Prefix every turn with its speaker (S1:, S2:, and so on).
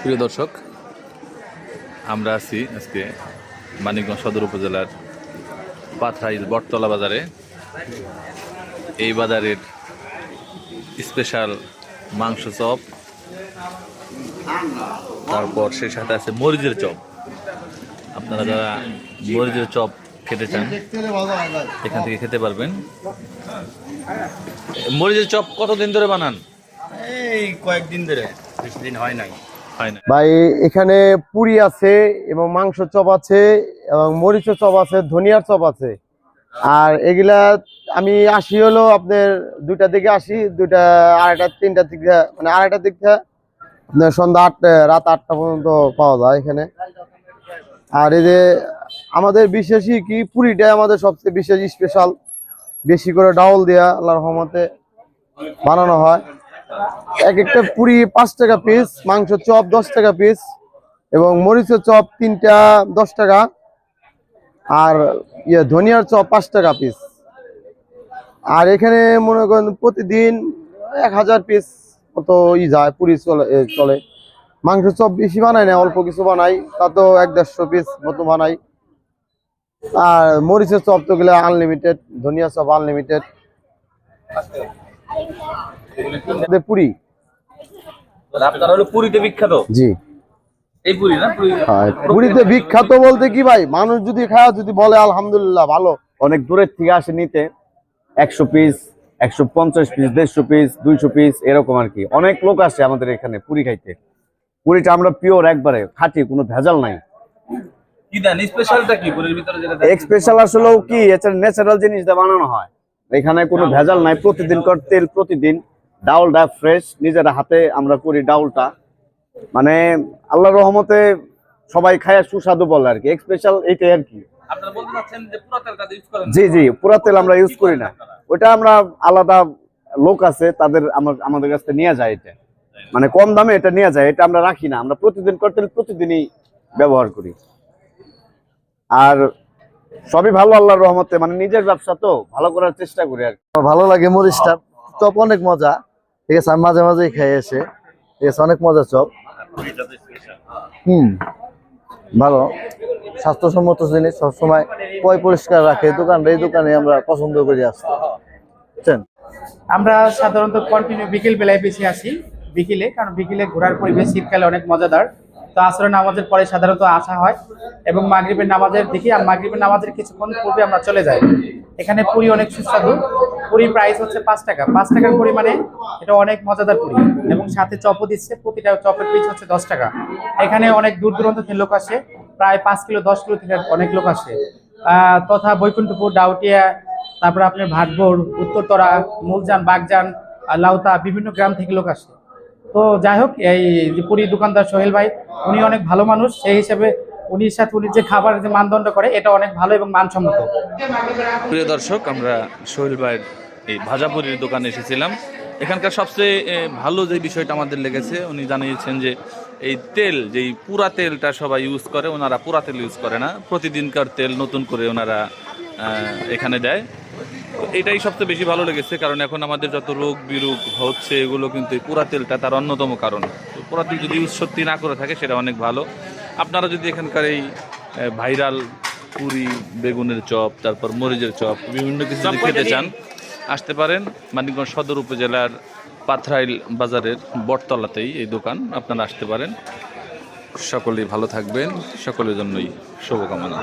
S1: প্রিয় দর্শক, আমরা আছি আজকে মানিকগঞ্জ সদর উপজেলার পাথরাইল বটতলা বাজারে। এই বাজারের স্পেশাল মাংস চপ, তারপর সে সাথে আছে মরিচের চপ। আপনারা যারা মরিচের চপ খেতে চান, এখান থেকে খেতে পারবেন। মরিচের চপ কতদিন ধরে বানান?
S2: এই কয়েকদিন ধরে, বেশি দিন হয় নাই।
S3: ভাই, এখানে পুরি আছে এবং মাংস চপ আছে এবং মরিচ চপ আছে, ধনিয়ার চপ আছে। আর এগুলা আমি আসি হলো আপনার দুইটার দিকে আসি, দুইটা আড়াইটা তিনটার দিকে মানে আড়াইটার দিক থেকে আপনার সন্ধ্যা আটটা, রাত আটটা পর্যন্ত পাওয়া যায় এখানে। আর এই যে আমাদের বিশেষই কি, পুরিটা আমাদের সবচেয়ে বিশেষ স্পেশাল বেশি করে ডাউল দেয়া, আল্লাহর রহমতে বানানো হয়। এক একটা পুরি পাঁচ টাকা পিস মাংস চপ দশ টাকা পিস এবং মরিচের চপ তিনটা দশ টাকা আর ইয়ে ধনিয়ার চপ পাঁচ টাকা পিস আর এখানে মনে করেন প্রতিদিন এক হাজার পিস মতো ই যায়, পুরি চলে চলে। মাংস চপ বেশি বানায় না, অল্প কিছু বানাই তা তো এক দেড়শো পিস মতো বানাই আর মরিচের চপ তো গেলে আনলিমিটেড ধনিয়া চপ আনলিমিটেড পুরি?
S1: আপনারা হলো পুরীতে বিখ্যাত?
S3: জি।
S1: এই পুরী না? পুরী।
S3: হ্যাঁ, বিখ্যাত বলতে কি ভাই? মানুষ যদি খায় যদি বলে আলহামদুলিল্লাহ ভালো।
S2: অনেক দূরের থেকে আসে নিতে। একশো পিস একশো পঞ্চাশ পিস দেড়শো পিস দুইশো পিস এরকম আর কি। অনেক লোক আসে আমাদের এখানে পুরি খাইতে। পুরিটা আমরা পিওর একবারে খাঁটি কোনো ভেজাল নাই। স্পেশাল আসলেও কি এটা ন্যাচারাল জিনিস দিয়ে বানানো হয়। এখানে কোনো ভেজাল নাই। প্রতিদিন কর তেল প্রতিদিন। ডাউলটা ফ্রেশ নিজের হাতে আমরা করি ডাউলটা। মানে আল্লাহর রহমতে সবাই খায় সুস্বাদু বলে আর কি। স্পেশাল এইটাই আর কি। জি জি পুরা তেল আমরা ইউজ করি না। ওটা আমরা আলাদা লোক আছে তাদের আমার- আমাদের কাছ থেকে নিয়ে যায় এটা। মানে কম দামে এটা নিয়ে যায় এটা আমরা রাখি না। আমরা প্রতিদিন করতে প্রতিদিনই ব্যবহার করি। আর সবই ভালো আল্লাহর রহমতে মানে নিজের ব্যবসা তো ভালো করার চেষ্টা করি আর
S3: ভালো লাগে মরিচটা চপ অনেক মজা। ঠিক আছে আমি মাঝে মাঝেই খাই এসে। ঠিক আছে অনেক মজা চপ। হুম ভালো। স্বাস্থ্যসম্মত জিনিস সবসময় পয় পরিষ্কার রাখে। দোকানটা এই দোকানে আমরা পছন্দ করি আসতে বুঝছেন?
S4: আমরা সাধারণত কন্টিনিউ বিকেল বেলায় বেশি আসি। বিকেলে কারণ বিকেলে ঘোরার পরিবেশ শীতকালে অনেক মজাদার। তো আসরে নামাজের পরে সাধারণত আসা হয় এবং মাগরিবের নামাজের দিকে আর মাগরিবের নামাজের কিছুক্ষণ পূর্বে আমরা চলে যাই। এখানে পুরি অনেক সুস্বাদু। পুরির প্রাইস হচ্ছে পাঁচ টাকা। পাঁচ টাকার পরিমাণে এটা অনেক মজাদার পুরি এবং সাথে চপও দিচ্ছে। প্রতিটা চপের পিস হচ্ছে দশ টাকা। এখানে অনেক দূর দূরান্ত থেকে লোক আসে। প্রায় পাঁচ কিলো, দশ কিলো থেকে অনেক লোক আসে। তথা বৈকুণ্ঠপুর, ডাউটিয়া, তারপরে আপনার ভাটবোর উত্তরতরা মূলজান বাগজান লাউতা, বিভিন্ন গ্রাম থেকে লোক আসে। তো যাই হোক, এই পুরী দোকানদার সোহেল ভাই, উনি অনেক ভালো মানুষ। সেই হিসেবে উনির সাথে উনি যে খাবারের যে মানদণ্ড করে, এটা অনেক ভালো এবং মানসম্মত।
S1: প্রিয় দর্শক, আমরা সোহেল ভাইয়ের এই ভাজাপুরির দোকানে এসেছিলাম। এখানকার সবচেয়ে ভালো যে বিষয়টা আমাদের লেগেছে, উনি জানিয়েছেন যে এই তেল যেই পুরা তেলটা সবাই ইউজ করে, ওনারা পুরা তেল ইউজ করে না। প্রতিদিনকার তেল নতুন করে ওনারা এখানে দেয়। এটাই সবচেয়ে বেশি ভালো লেগেছে কারণ এখন আমাদের যত রোগ বিরোগ হচ্ছে এগুলো কিন্তু এই পুরা তেলটা তার অন্যতম কারণ। তো পোড়া তেল যদি ইউজ সত্যি না করে থাকে সেটা অনেক ভালো। আপনারা যদি এখানকার এই ভাইরাল পুরি বেগুনের চপ তারপর মরিচের চপ বিভিন্ন কিছু যদি খেতে চান আসতে পারেন মানিকগঞ্জ সদর উপজেলার পাথরাইল বাজারের বটতলাতেই এই দোকান আপনারা আসতে পারেন। সকলেই ভালো থাকবেন সকলের জন্যই শুভকামনা।